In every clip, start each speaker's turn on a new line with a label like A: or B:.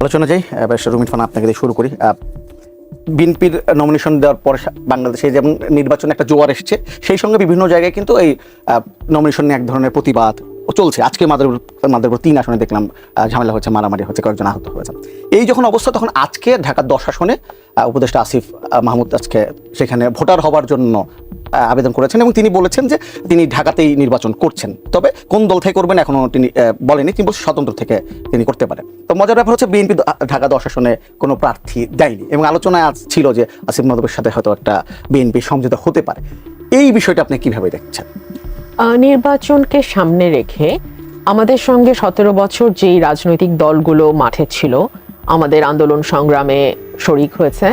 A: আলোচনা যাই রুমিন ফান আপনাকে দিয়ে শুরু করি। বিএনপির নমিনেশন দেওয়ার পরে বাংলাদেশে যেমন নির্বাচনে একটা জোয়ার এসেছে, সেই সঙ্গে বিভিন্ন জায়গায় কিন্তু এই নমিনেশন নিয়ে এক ধরনের প্রতিবাদ চলছে। আজকে মাদারীপুর মাদারীপুর তিন আসনে দেখলাম ঝামেলা হচ্ছে, মারামারি হচ্ছে, কয়েকজন আহত হয়েছে। এই যখন অবস্থা, তখন আজকে ঢাকার দশ আসনে উপদেষ্টা আসিফ মাহমুদ আজকে সেখানে ভোটার হবার জন্য আবেদন করেছেন এবং তিনি বলেছেন যে তিনি ঢাকাতেই নির্বাচন করছেন। তবে কোন দল থেকে করবেন এখনও তিনি বলেনি তিনি বলছেন স্বতন্ত্র থেকে তিনি করতে পারেন। তো মজার ব্যাপার হচ্ছে বিএনপি ঢাকা দশ আসনে কোনো প্রার্থী দেয়নি এবং আলোচনায় আজ ছিল যে আসিফ মাহমুদের সাথে হয়তো একটা বিএনপি সমঝোতা হতে পারে। এই বিষয়টা আপনি কীভাবে দেখছেন?
B: নির্বাচনকে সামনে রেখে আমাদের সঙ্গে সতেরো বছর যেই রাজনৈতিক দলগুলো মাঠে ছিল, আমাদের আন্দোলন সংগ্রামে শরিক হয়েছে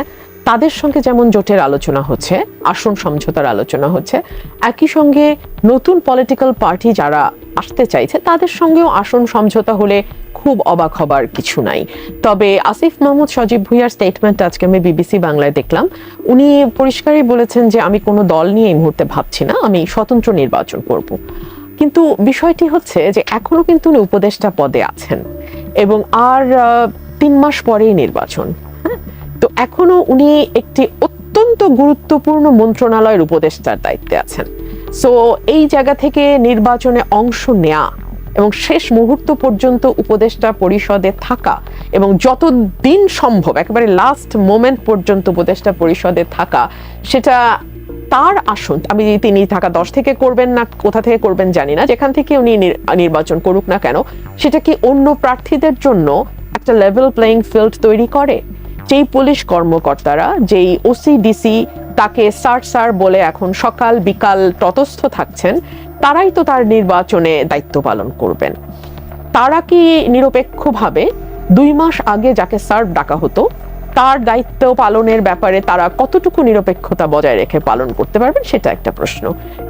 B: তাদের সঙ্গে যেমন জোটের আলোচনা হচ্ছে, আসন সমঝোতার আলোচনা হচ্ছে, একই সঙ্গে নতুন পলিটিক্যাল পার্টি যারা আসতে চাইছে, তাদের সঙ্গেও আসন সমঝোতা হলে খুব অবাক হবার কিছু নাই। তবে আসিফ মাহমুদ সজীব ভুইয়ার স্টেটমেন্ট আজকে আমি বিবিসি বাংলায় দেখলাম। উনি পরিষ্কারই বলেছেন যে, আমি কোনো দল নিয়ে এই মুহূর্তে ভাবছি না, আমি স্বতন্ত্র নির্বাচন করব। কিন্তু বিষয়টি হচ্ছে যে, এখনও কিন্তু উনি উপদেষ্টা পদে আছেন এবং আর তিন মাস পরেই নির্বাচন। তো এখনও উনি একটি অত্যন্ত গুরুত্বপূর্ণ মন্ত্রণালয়ের উপদেষ্টার দায়িত্বে আছেন। সো এই জায়গা থেকে নির্বাচনে অংশ নেয়া এবং শেষ মুহূর্ত পর্যন্ত উপদেষ্টা পরিষদে থাকা এবং যতদিন সম্ভব, একেবারে লাস্ট মোমেন্ট পর্যন্ত উপদেষ্টা পরিষদে থাকা, সেটা তার আসন, আমি তিনি থাকা দশ থেকে করবেন না, কোথা থেকে করবেন জানি না, যেখান থেকে উনি নির্বাচন করুক না কেন, সেটা কি অন্য প্রার্থীদের জন্য একটা লেভেল প্লেইং ফিল্ড তৈরি করে? যেই পুলিশ কর্মকর্তারা, যেই ওসিডিসি তাকে স্যার স্যার বলে এখন সকাল বিকাল তটস্থ থাকছেন, তারাই তো তার নির্বাচনে দায়িত্ব পালন করবেন। তারা কি নিরপেক্ষভাবে দুই মাস আগে যাকে সার্ভ ডাকা হতো, তার দায়িত্ব পালনের ব্যাপারে তারা কতটুকু নিরপেক্ষতা বজায় রেখে পালন করতে পারবেন, সেটা একটা প্রশ্ন।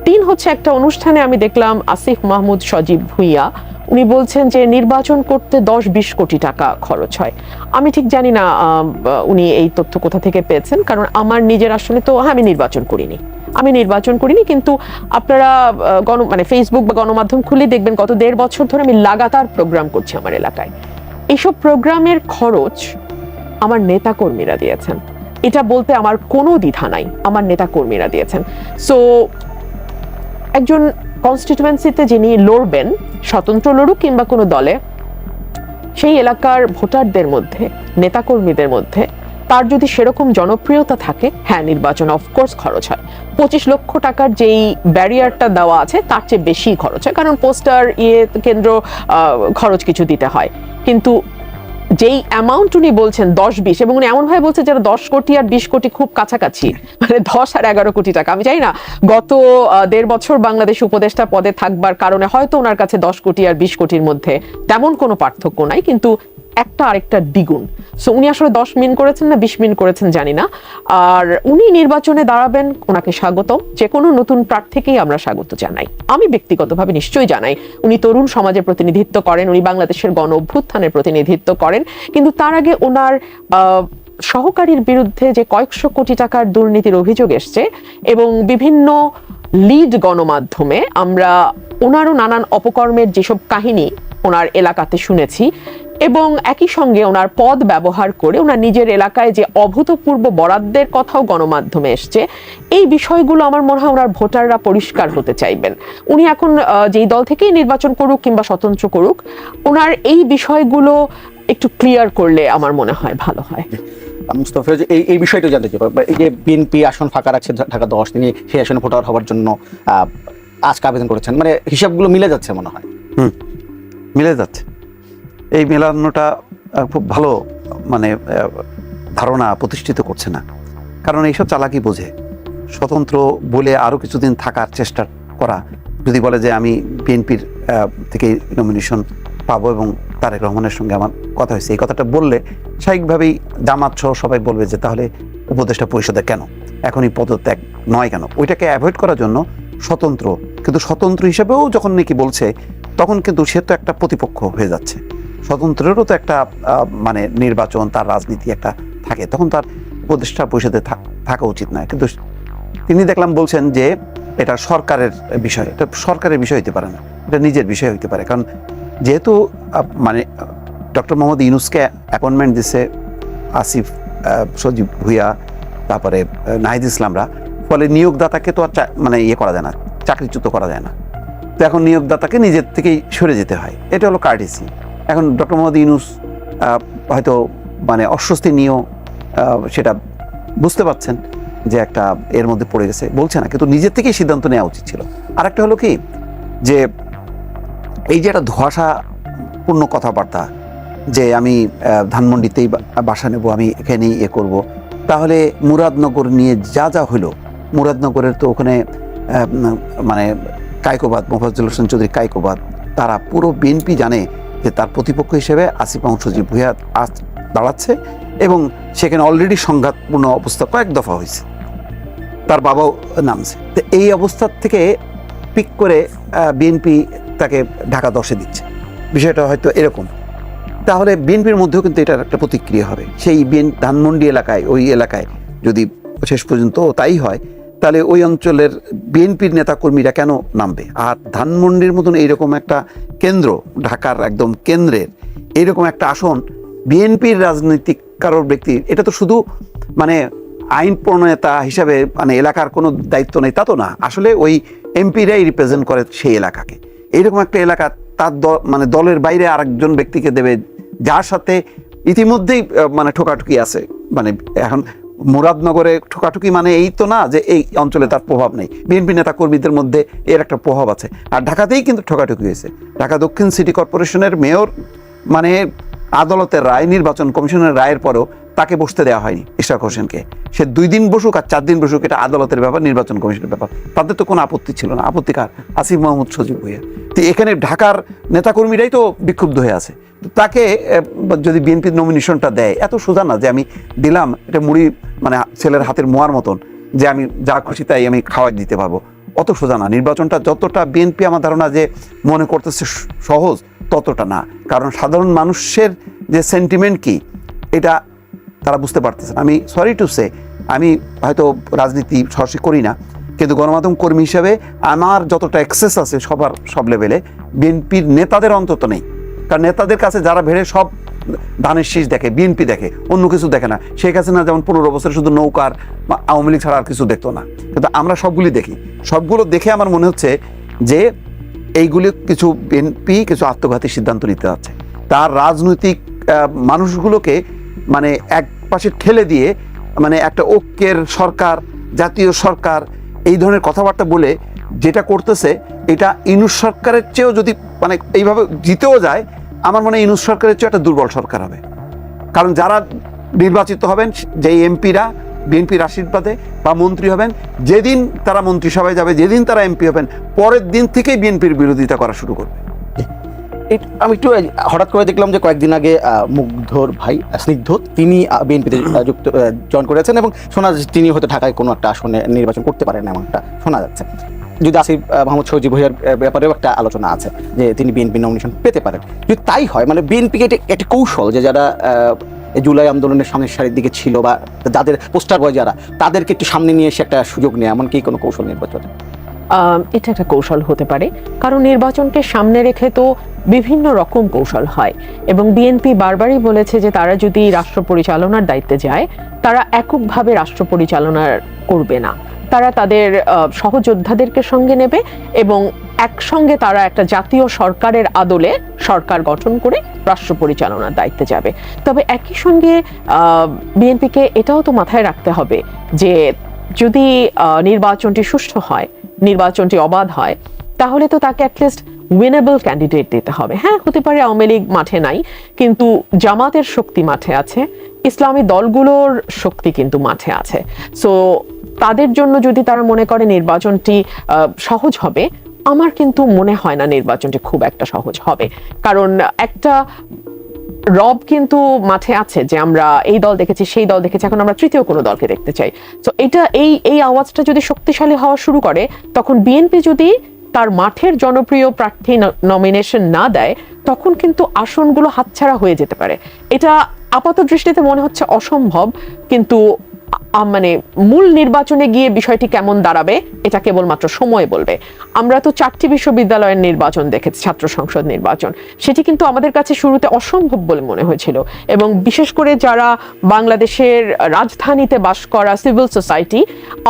B: তিন হচ্ছে একটা অনুষ্ঠানে আমি দেখলাম আসিফ মাহমুদ সজীব ভুইয়া উনি বলছেন যে নির্বাচন করতে দশ বিশ কোটি টাকা খরচ হয়। আমি ঠিক জানি না উনি এই তথ্য কোথা থেকে পেয়েছেন কারণ আমার নিজের আসলে তো হ্যাঁ, আমি নির্বাচন করিনি। আমি নির্বাচন করিনি কিন্তু আপনারা গণ মানে ফেসবুক বা গণমাধ্যম খুলে দেখবেন গত দেড় বছর ধরে আমি লাগাতার প্রোগ্রাম করছি আমার এলাকায়। এইসব প্রোগ্রামের খরচ আমার নেতা কর্মীরা দিয়েছেন। এটা বলতে আমার কোনো দ্বিধা নাই আমার নেতা কর্মীরা দিয়েছেন। সো একজন কনস্টিটুয়েন্সিতে যিনি লড়বেন, স্বতন্ত্র লড়ুক কিংবা কোনো দলে, সেই এলাকার ভোটারদের মধ্যে, নেতাকর্মীদের মধ্যে, তার যদি সেরকম জনপ্রিয়তা থাকে হ্যাঁ নির্বাচন অফকোর্স খরচ হয়। পঁচিশ লক্ষ টাকার যেই ব্যারিয়ারটা দেওয়া আছে, তার চেয়ে বেশি খরচ হয়। কারণ পোস্টার ইয়ে কেন্দ্র খরচ কিছু দিতে হয়। কিন্তু যেই অ্যামাউন্ট উনি বলছেন, দশ বিশ, এবং উনি এমনভাবে বলছে যারা দশ কোটি আর বিশ কোটি খুব কাছাকাছি মানে দশ আর এগারো কোটি টাকা। আমি চাই না, গত দেড় বছর বাংলাদেশ উপদেষ্টা পদে থাকবার কারণে হয়তো ওনার কাছে দশ কোটি আর বিশ কোটির মধ্যে তেমন কোনো পার্থক্য নাই, কিন্তু একটা আরেকটা দ্বিগুণ। সো উনি আসলে দশ মিন করেছেন না, বিশ মিন করেছেন জানি না। আর উনি নির্বাচনে দাঁড়াবেন, ওনাকে স্বাগত যে কোনো নতুন প্রার্থীকেই আমরা স্বাগত জানাই। আমি ব্যক্তিগতভাবে নিশ্চয়ই জানাই, উনি তরুণ সমাজের প্রতিনিধিত্ব করেন, উনি বাংলাদেশের গণ অভ্যুত্থানের প্রতিনিধিত্ব করেন। কিন্তু তার আগে ওনার সহকারীর বিরুদ্ধে যে কয়েকশো কোটি টাকার দুর্নীতির অভিযোগ এসছে এবং বিভিন্ন লিড গণমাধ্যমে আমরা ওনারও নানান অপকর্মের যেসব কাহিনী ওনার এলাকাতে শুনেছি এবং একই সঙ্গে ওনার পদ ব্যবহার করে ওনার নিজের এলাকায় যে অভূতপূর্ব বরাদ্দের কথাও গণমাধ্যমে এসছে এই বিষয়গুলো আমার মনে হয় ওনার ভোটাররা পরিষ্কার হতে চাইবেন। উনি এখন যেই দল থেকেই নির্বাচন করুক কিংবা স্বতন্ত্র করুক ওনার এই বিষয়গুলো একটু ক্লিয়ার করলে আমার মনে হয় ভালো হয়।
A: মুস্তফিজ এই এই বিষয়টা জানতে চাই। এই যে বিএনপি আসন ফাঁকা রাখছে ঢাকা দশ তিনি সেই আসনে ভোটার হওয়ার জন্য আজকে আবেদন করেছেন। মানে হিসাবগুলো মিলে যাচ্ছে মনে হয়।
C: হুম। মিলে যাচ্ছে। এই মেলানোটা খুব ভালো মানে ধারণা প্রতিষ্ঠিত করছে না। কারণ এইসব চালাকি বোঝে। স্বতন্ত্র বলে আরও কিছুদিন থাকার চেষ্টা করা, যদি বলে যে আমি বিএনপির থেকে নমিনেশন পাবো এবং তারেক রহমানের সঙ্গে আমার কথা হয়েছে। এই কথাটা বললে স্বাভাবিকভাবেই জামাত সহ সবাই বলবে যে তাহলে উপদেষ্টা পরিষদে কেন? এখনই পদত্যাগ নয় কেন? ওইটাকে অ্যাভয়েড করার জন্য স্বতন্ত্র। কিন্তু স্বতন্ত্র হিসেবেও যখন নাকি বলছে, তখন কিন্তু সে তো একটা প্রতিপক্ষ হয়ে যাচ্ছে। স্বতন্ত্রেরও তো একটা মানে নির্বাচন, তার রাজনীতি একটা থাকে। তখন তার উপদেষ্টা পরিষদে থাক- উচিত নয়। কিন্তু তিনি দেখলাম বলছেন যে, এটা সরকারের বিষয়। এটা সরকারের বিষয় হইতে পারে না। এটা নিজের বিষয় হইতে পারে। কারণ যেহেতু মানে ডক্টর মোহাম্মদ ইউনুসকে অ্যাপয়েন্টমেন্ট দিছে আসিফ সজীব ভুইয়া, তারপরে নাহিদ ইসলামরা ফলে নিয়োগদাতাকে তো আর মানে ইয়ে করা যায় না, চাকরিচ্যুত করা যায় না। তো এখন নিয়োগদাতাকে নিজের থেকেই সরে যেতে হয়। এটা হলো কার্ডিসি এখন ডক্টর মোহাম্মদ ইউনুস হয়তো মানে অস্বস্তি নিয়েও সেটা বুঝতে পারছেন যে একটা এর মধ্যে পড়ে গেছে, বলছে না, কিন্তু নিজের থেকেই সিদ্ধান্ত নেওয়া উচিত ছিল। আর একটা হলো কি, যে এই যে একটা ধোঁয়াশাপূর্ণ কথাবার্তা, যে আমি ধানমন্ডিতেই বাসা নেব, আমি এখানেই এ করব, তাহলে মুরাদনগর নিয়ে যা যা হলো মুরাদনগরের তো ওখানে মানে কায়কোবাদ মোফাজ্জুল হোসেন চৌধুরী কায়কোবাদ তারা পুরো বিএনপি জানে যে তার প্রতিপক্ষ হিসেবে আসিফ সজীব ভুইয়া আজ দাঁড়াচ্ছে এবং সেখানে অলরেডি সংঘাতপূর্ণ অবস্থা কয়েক দফা হয়েছে। তার বাবাও নামছে। তো এই অবস্থার থেকে পিক করে বিএনপি তাকে ঢাকা দশে দিচ্ছে। বিষয়টা হয়তো এরকম। তাহলে বিএনপির মধ্যেও কিন্তু এটার একটা প্রতিক্রিয়া হবে। সেই বিএন ধানমন্ডি এলাকায়, ওই এলাকায় যদি শেষ পর্যন্ত তাই হয় তাহলে ওই অঞ্চলের বিএনপির নেতাকর্মীরা কেন নামবে? আর ধানমন্ডির মতন এইরকম একটা কেন্দ্র, ঢাকার একদম কেন্দ্রের, এইরকম একটা আসন বিএনপির রাজনৈতিক কারোর ব্যক্তি, এটা তো শুধু মানে আইন প্রণেতা হিসাবে মানে এলাকার কোনো দায়িত্ব নেই, তা তো না। আসলে ওই এমপিরাই রিপ্রেজেন্ট করে সেই এলাকাকে। এইরকম একটা এলাকা তার দ- মানে দলের বাইরে আরেকজন ব্যক্তিকে দেবে, যার সাথে ইতিমধ্যেই মানে ঠোকাঠুকি আছে। মানে এখন মুরাদনগরে ঠোকাঠুকি মানে এই তো না যে এই অঞ্চলে তার প্রভাব নেই। বিএনপি নেতা কর্মীদের মধ্যে এর একটা প্রভাব আছে। আর ঢাকাতেই কিন্তু ঠোকাঠুকি হয়েছে। ঢাকা দক্ষিণ সিটি কর্পোরেশনের মেয়র মানে আদালতের রায়, নির্বাচন কমিশনের রায়ের পরেও তাকে বসতে দেওয়া হয়নি ইশরাক হোসেনকে। সে দুই দিন বসুক আর চার দিন বসুক, এটা আদালতের ব্যাপার, নির্বাচন কমিশনের ব্যাপার। তাদের তো কোনো আপত্তি ছিল না। আপত্তিকার আসিফ মোহাম্মদ সজীব ভুইয়া। তো এখানে ঢাকার নেতাকর্মীরাই তো বিক্ষুব্ধ হয়ে আছে। তাকে যদি বিএনপির নমিনেশনটা দেয়, এত সোজা না যে আমি দিলাম, এটা মুড়ি মানে ছেলের হাতের মোয়ার মতন যে আমি যা খুশি তাই আমি খাওয়াই দিতে পারব। অত সোজা না। নির্বাচনটা যতটা বিএনপি আমার ধারণা যে মনে করতেছে সহজ, ততটা না। কারণ সাধারণ মানুষের যে সেন্টিমেন্ট কি, এটা তারা বুঝতে পারতেছে আমি সরি টু সে আমি হয়তো রাজনীতি সরাসরি করি না, কিন্তু গণমাধ্যম কর্মী হিসাবে আমার যতটা অ্যাক্সেস আছে সবার সব লেভেলে বিএনপির নেতাদের অন্তত নেই। কারণ নেতাদের কাছে যারা ভেড়ে সব ধানের শীষ দেখে, বিএনপি দেখে, অন্য কিছু দেখে না। শেখ হাসিনা যেমন পনেরো বছর শুধু নৌকার বা আওয়ামী লীগ ছাড়া আর কিছু দেখতো না। কিন্তু আমরা সবগুলি দেখি। সবগুলো দেখে আমার মনে হচ্ছে যে এইগুলি কিছু বিএনপি কিছু আত্মঘাতী সিদ্ধান্ত নিতে যাচ্ছে। তার রাজনৈতিক মানুষগুলোকে মানে এক পাশে ঠেলে দিয়ে মানে একটা ঐক্যের সরকার, জাতীয় সরকার, এই ধরনের কথাবার্তা বলে যেটা করতেছে, এটা ইনুস সরকারের চেয়েও যদি মানে এইভাবে জিতেও যায়, আমার মনে হয় ইনুস সরকারের চেয়েও একটা দুর্বল সরকার হবে। কারণ যারা নির্বাচিত হবেন, যেই এমপিরা, বিএনপির আশীর্বাদে বা মন্ত্রী হবেন, যেদিন তারা মন্ত্রিসভায় যাবে, যেদিন তারা এমপি হবেন, পরের দিন থেকেই বিএনপির বিরোধিতা করা শুরু করবে।
A: আমি একটু হঠাৎ করে দেখলাম যে কয়েকদিন আগে মুগ্ধর ভাই স্নিগ্ধ তিনি বিএনপিতে যুক্ত জয়েন করেছেন এবং শোনা তিনি হয়তো ঢাকায় কোনো একটা আসনে নির্বাচন করতে পারেন এমনটা শোনা যাচ্ছে। যদি আসিফ আহ, মোহাম্মদ সজিব ভুইয়ার ব্যাপারেও একটা আলোচনা আছে যে তিনি বিএনপি নমিনেশন পেতে পারেন। যদি তাই হয় মানে বিএনপিকে একটি কৌশল যে যারা জুলাই আন্দোলনের সামনের সারির দিকে ছিল বা যাদের পোস্টার বয় যারা তাদেরকে একটু সামনে নিয়ে এসে একটা সুযোগ নেয় এমনকি কোনো কৌশল নির্বাচনে?
B: এটা একটা কৌশল হতে পারে। কারণ নির্বাচনকে সামনে রেখে তো বিভিন্ন রকম কৌশল হয়। এবং বিএনপি বারবারই বলেছে যে তারা যদি রাষ্ট্র পরিচালনার দায়িত্বে যায়, তারা এককভাবে রাষ্ট্র পরিচালনা করবে না। তারা তাদের সহযোদ্ধাদেরকে সঙ্গে নেবে এবং একসঙ্গে তারা একটা জাতীয় সরকারের আদলে সরকার গঠন করে রাষ্ট্র পরিচালনার দায়িত্বে যাবে। তবে একই সঙ্গে বিএনপিকে এটাও তো মাথায় রাখতে হবে যে যদি নির্বাচনটি সুষ্ঠু হয়, নির্বাচনটি অবাধ হয়, তাহলে তো তাকে অ্যাটলিস্ট উইনেবল ক্যান্ডিডেট দিতে হবে। হ্যাঁ হতে পারে আওয়ামী লীগ মাঠে নাই, কিন্তু জামাতের শক্তি মাঠে আছে, ইসলামী দলগুলোর শক্তি কিন্তু মাঠে আছে। সো তাদের জন্য যদি তারা মনে করে নির্বাচনটি সহজ হবে, আমার কিন্তু মনে হয় না নির্বাচনটি খুব একটা সহজ হবে। কারণ একটা রব কিন্তু মাঠে আছে যে আমরা এই দল দেখেছি, সেই দল দেখেছি, এখন আমরা তৃতীয় কোনো দলকে দেখতে চাই। তো এটা এই এই আওয়াজটা যদি শক্তিশালী হওয়া শুরু করে, তখন বিএনপি যদি তার মাঠের জনপ্রিয় প্রার্থী নমিনেশন না দেয়, তখন কিন্তু আসনগুলো হাতছাড়া হয়ে যেতে পারে। এটা আপাত দৃষ্টিতে মনে হচ্ছে অসম্ভব, কিন্তু মানে মূল নির্বাচনে গিয়ে বিষয়টি কেমন দাঁড়াবে, এটা কেবলমাত্র সময় বলবে। আমরা তো চারটি বিশ্ববিদ্যালয়ের নির্বাচন দেখেছি, ছাত্র সংসদ নির্বাচন। সেটি কিন্তু আমাদের কাছে শুরুতে অসম্ভব বলে মনে হয়েছিল। এবং বিশেষ করে যারা বাংলাদেশের রাজধানীতে বাস করা civil society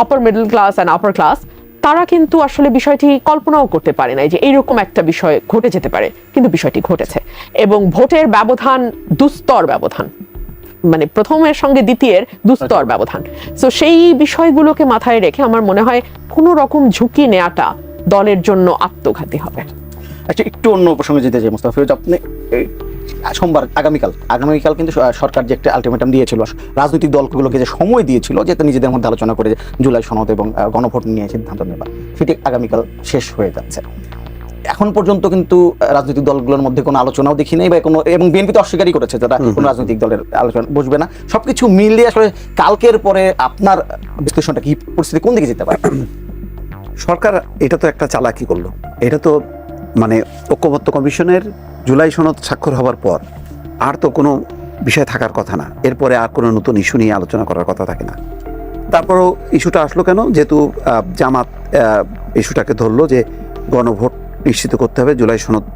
B: upper middle class and upper class তারা কিন্তু আসলে বিষয়টি কল্পনাও করতে পারে নাই যে এইরকম একটা বিষয় ঘটে যেতে পারে কিন্তু বিষয়টি ঘটেছে। এবং ভোটের ব্যবধান দুস্তর ব্যবধান মানে প্রথমের সঙ্গে দ্বিতীয়ের দুস্তর ব্যবধান। তো সেই বিষয়গুলোকে মাথায় রেখে আমার মনে হয় কোনো রকম ঝুঁকি নেওয়াটা দলের জন্য আত্মঘাতী হবে।
A: আচ্ছা একটু অন্য প্রসঙ্গে যেতে চাই মুস্তাফা ফিরোজ আপনি সোমবার আগামীকাল। আগামীকাল কিন্তু সরকার যে একটা আলটিমেটাম দিয়েছিল রাজনৈতিক দলগুলোকে যে সময় দিয়েছিল যে তারা নিজেদের মধ্যে আলোচনা করে জুলাই সনদ এবং গণভোট নিয়ে সিদ্ধান্ত নেবার সেটি আগামীকাল শেষ হয়ে যাচ্ছে। এখন পর্যন্ত কিন্তু রাজনৈতিক দলগুলোর মধ্যে কোনো আলোচনাও দেখি নাই বা কোনো এবং বিএনপি তো অস্বীকারই করেছে যারা কোনো রাজনৈতিক দলের আলোচনা বসবে না। সবকিছু মিলিয়ে আসলে কালকের পরে আপনার বিশ্লেষণটা কি পরিস্থিতি কোন দিকে যেতে পারে?
C: সরকার এটা তো একটা চালাকি করল। এটা তো মানে ঐক্যবদ্ধ কমিশনের জুলাই সনদ স্বাক্ষর হওয়ার পর আর তো কোনো বিষয় থাকার কথা না। এরপরে আর কোনো নতুন ইস্যু নিয়ে আলোচনা করার কথা থাকে না। তারপরও ইস্যুটা আসলো কেন? যেহেতু জামাত ইস্যুটাকে ধরলো যে গণভোট নিশ্চিত করতে হবে, জুলাই সনদ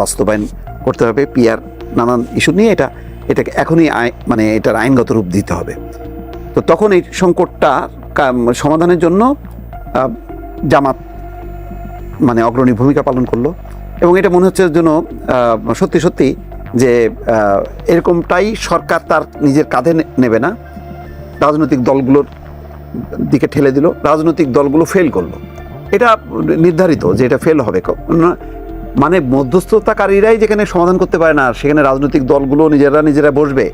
C: বাস্তবায়ন করতে হবে পিয়ার নানান ইস্যু নিয়ে এটা, এটাকে এখনই মানে এটার আইনগত রূপ দিতে হবে। তো তখন এই সংকটটা সমাধানের জন্য জামাত মানে অগ্রণী ভূমিকা পালন করল। এবং এটা মনে হচ্ছে আহ, সত্যি সত্যি যে এরকমটাই সরকার তার নিজের কাঁধে নেবে না। রাজনৈতিক দলগুলোর দিকে ঠেলে দিল রাজনৈতিক দলগুলো ফেল করল। এটা নির্ধারিত যে এটা ফেল হবে। মানে মধ্যস্থতাকারীরাই যেখানে সমাধান করতে পারে না সেখানে রাজনৈতিক দলগুলো নিজেরা নিজেরা বসবে।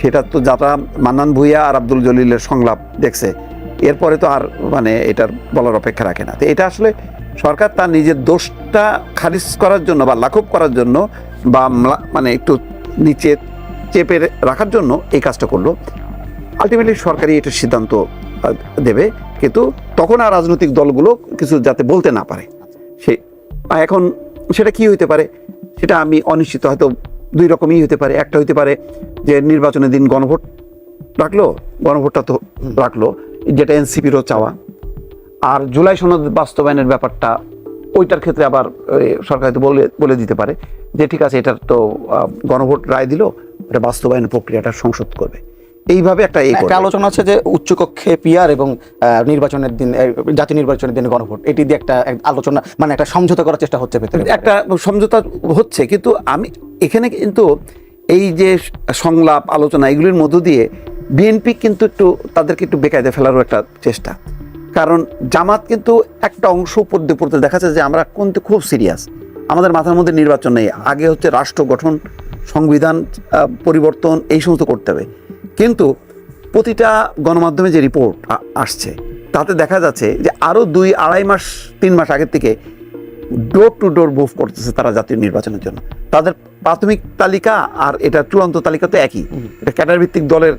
C: সেটা তো যারা মান্নান ভুইয়া আর আব্দুল জলিলের সংলাপ দেখছে এরপরে তো আর মানে এটার বলার অপেক্ষা রাখে না। তো এটা আসলে সরকার তার নিজের দোষটা খারিজ করার জন্য বা লাঘব করার জন্য বা মানে একটু নিচে চেপে রাখার জন্য এই কাজটা করল। আলটিমেটলি সরকারই এটা সিদ্ধান্ত দেবে। কিন্তু তখন আর রাজনৈতিক দলগুলো কিছু যাতে বলতে না পারে। সে এখন সেটা কি হইতে পারে? সেটা আমি অনিশ্চিত। হয়তো দুই রকমই হতে পারে। একটা হইতে পারে যে নির্বাচনের দিন গণভোট রাখল, গণভোটটা তো রাখল। যেটা এনসিপিরও চাওয়া। আর জুলাই সনদ বাস্তবায়নের ব্যাপারটা ওইটার ক্ষেত্রে আবার সরকার বলে বলে দিতে পারে যে ঠিক আছে এটার তো গণভোট রায় দিল এটা বাস্তবায়ন প্রক্রিয়াটা সংসদ করবে। এইভাবে একটা
A: একটা আলোচনা আছে যে উচ্চকক্ষে পিয়ার এবং নির্বাচনের দিন জাতীয় নির্বাচনের দিনে গণভোট। এটি দিয়ে একটা আলোচনা মানে একটা সমঝোতা করার চেষ্টা হচ্ছে ভেতরে।
C: একটা সমঝোতা হচ্ছে কিন্তু আমি এখানে কিন্তু এই যে সংলাপ আলোচনা এগুলির মধ্য দিয়ে বিএনপি কিন্তু একটু তাদেরকে একটু বেকায়দে ফেলারও একটা চেষ্টা। কারণ জামাত কিন্তু একটা অংশ পড়তে পড়তে দেখা যাচ্ছে যে আমরা কিন্তু খুব সিরিয়াস আমাদের মাথার মধ্যে নির্বাচন নেই। আগে হচ্ছে রাষ্ট্র গঠন, সংবিধান পরিবর্তন, এই সমস্ত করতে হবে। কিন্তু প্রতিটা গণমাধ্যমে যে রিপোর্ট আসছে, তাতে দেখা যাচ্ছে যে আরও দুই আড়াই মাস, তিন মাস আগের থেকে ডোর টু ডোর মুভ করতেছে তারা জাতীয় নির্বাচনের জন্য। তাদের প্রাথমিক তালিকা আর এটা চূড়ান্ত তালিকা তো একই। এটা ক্যাডার ভিত্তিক দলের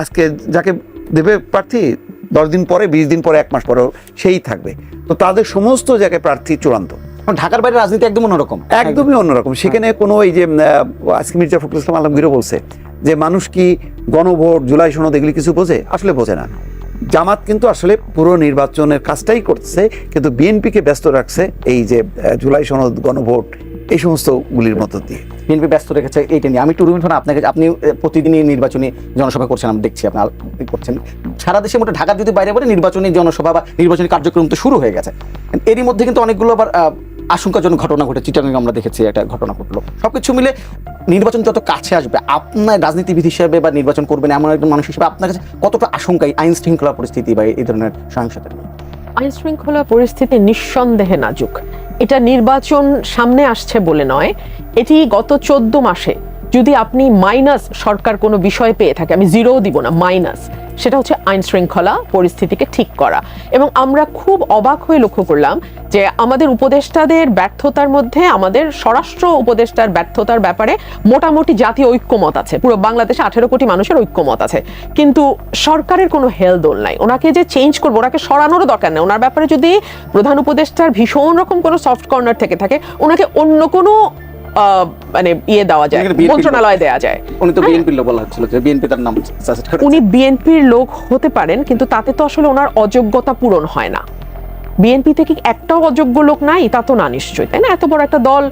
C: আজকে যাকে দেবে প্রার্থী দশ দিন পরে বিশ দিন পরে এক মাস পরেও সেই থাকবে। তো তাদের সমস্ত জায়গায় প্রার্থী চূড়ান্ত।
A: ঢাকার বাইরে রাজনীতি একদম অন্যরকম।
C: একদমই অন্যরকম। সেখানে কোনো এই যে আজকে মির্জা ফখরুল ইসলাম আলমগীরও বলছে যে মানুষ কি গণভোট জুলাই সনদ এগুলি কিছু বোঝে? আসলে বোঝে না। জামাত কিন্তু আসলে পুরো নির্বাচনের কাজটাই করছে কিন্তু বিএনপিকে ব্যস্ত রাখছে এই যে জুলাই সনদ গণভোট এই সমস্তগুলির মধ্য দিয়ে।
A: বিএনপি ব্যস্ত রেখেছে এইটা নিয়ে। আমি একটু খান আপনাকে আপনি প্রতিদিনই নির্বাচনী জনসভা করছেন আমি দেখছি আপনি আল- করছেন। সারা দেশে মোটে ঢাকার যদি বাইরে বলে নির্বাচনী জনসভা বা নির্বাচনী কার্যক্রম তো শুরু হয়ে গেছে। এরই মধ্যে কিন্তু অনেকগুলো আবার আহ, আশঙ্কাজনক ঘটনা ঘটে চিটাগাং আমরা দেখেছি একটা ঘটনা ঘটলো। সবকিছু মিলে নির্বাচন যত কাছে আসবে আপনার রাজনীতিবিদ হিসেবে বা নির্বাচন করবেন এমন একজন মানুষ হিসেবে আপনার কাছে কতটা আশঙ্কাই আইন শৃঙ্খলা পরিস্থিতি বা এই ধরনের সহিংসতা
B: আইন শৃঙ্খলা পরিস্থিতি নিঃসন্দেহে নাজুক। এটা নির্বাচন সামনে আসছে বলে নয়, এটি গত চোদ্দ মাসে যদি আপনি মাইনাস সরকার কোনো বিষয় পেয়ে থাকে, আমি জিরোও দিব না মাইনাস সেটা হচ্ছে আইন শৃঙ্খলা পরিস্থিতিকে ঠিক করা। এবং আমরা খুব অবাক হয়ে লক্ষ্য করলাম যে আমাদের উপদেষ্টাদের ব্যর্থতার মধ্যে, আমাদের স্বরাষ্ট্র উপদেষ্টার ব্যর্থতার ব্যাপারে মোটামুটি জাতীয় ঐক্যমত আছে। পুরো বাংলাদেশে আঠেরো কোটি মানুষের ঐক্যমত আছে। কিন্তু সরকারের কোনো হেলদোল নাই। ওনাকে যে চেঞ্জ করব, ওনাকে সরানোরও দরকার নেই। ওনার ব্যাপারে যদি প্রধান উপদেষ্টার ভীষণ রকম কোনো সফট কর্নার থেকে থাকে, ওনাকে অন্য কোনো মানে ইয়ে দেওয়া যায় মন্ত্রণালয় দেওয়া যায়।
A: উনি তো বিএনপির লোক বলা হচ্ছিল যে বিএনপি তার নাম
B: উনি বিএনপির লোক হতে পারেন কিন্তু তাতে তো আসলে ওনার অযোগ্যতা পূরণ হয় না। বিএনপি থেকে একটাও অযোগ্য লোক নাই? তা তো না নিশ্চয়ই তাই না? এত বড় একটা দল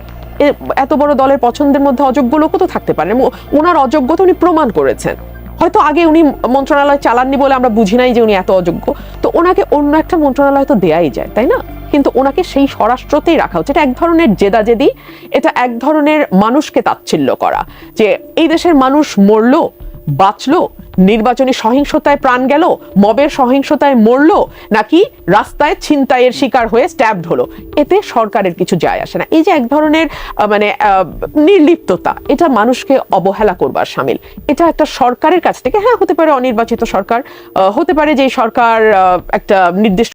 B: এত বড় দলের পছন্দের মধ্যে অযোগ্য লোকও তো থাকতে পারেন। ওনার অযোগ্যতা উনি প্রমাণ করেছেন। হয়তো আগে উনি মন্ত্রণালয় চালাননি বলে আমরা বুঝি নাই যে উনি এত অযোগ্য। তো ওনাকে অন্য একটা মন্ত্রণালয় তো দেয়াই যায় তাই না? কিন্তু ওনাকে সেই স্বরাষ্ট্রতেই রাখা হচ্ছে। এটা এক ধরনের জেদাজেদি, এটা এক ধরনের মানুষকে তাচ্ছিল্য করা। যে এই দেশের মানুষ মরলো, বাঁচলো, নির্বাচনী সহিংসতায় প্রাণ গেল, মবের সহিংসতায় মরলো, নাকি রাস্তায় ছিনতাইয়ের শিকার হয়ে স্ট্যাবড হলো। এতে সরকারের কিছু যায় আসে না। এই যে এক ধরনের মানে নির্লিপ্ততা, এটা মানুষকে অবহেলা করবার সামিল। এটা একটা সরকারের কাছ থেকে হ্যাঁ হতে পারে অনির্বাচিত সরকার হতে পারে যে সরকার একটা নির্দিষ্ট